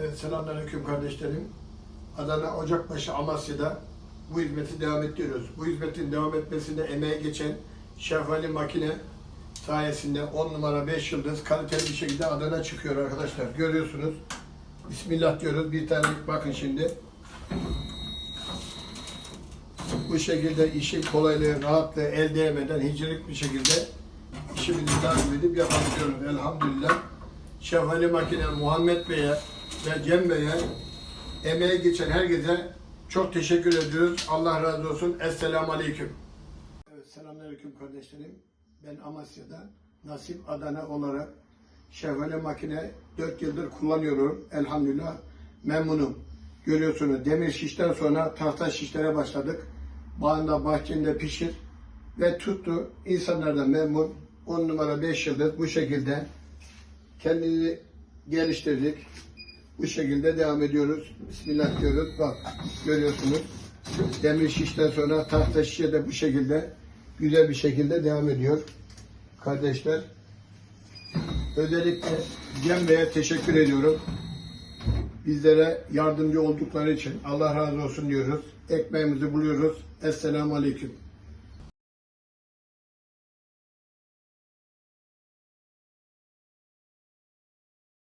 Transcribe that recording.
Evet, selamünaleyküm kardeşlerim. Adana Ocakbaşı Amasya'da bu hizmeti devam ettiriyoruz. Bu hizmetin devam etmesinde emeği geçen Şefali Makine sayesinde 10 numara 5 yıldız kaliteli bir şekilde Adana çıkıyor arkadaşlar. Görüyorsunuz. Bismillah diyoruz. Bir tane bakın şimdi. Bu şekilde işin kolaylığı, rahatlığı elde edemeden hicrik bir şekilde işimizi takip edip yapabiliyoruz. Elhamdülillah. Şefali Makine Muhammed Bey'e ve Cem Bey'e emeği geçen herkese çok teşekkür ediyoruz. Allah razı olsun. Esselamu Aleyküm. Evet, selamünaleyküm kardeşlerim. Ben Amasya'da Nasip Adana olarak Şevval'e makine 4 yıldır kullanıyorum. Elhamdülillah memnunum. Görüyorsunuz demir şişten sonra tahta şişlere başladık. Bağında bahçende pişir ve tuttu. İnsanlar da memnun. 10 numara 5 yıldız bu şekilde kendini geliştirdik. Bu şekilde devam ediyoruz. Bismillah diyoruz. Bak görüyorsunuz. Demir şişten sonra tahta şişe de bu şekilde güzel bir şekilde devam ediyor. Kardeşler özellikle Cem Bey'e teşekkür ediyorum. Bizlere yardımcı oldukları için Allah razı olsun diyoruz. Ekmeğimizi buluyoruz. Esselamu Aleyküm.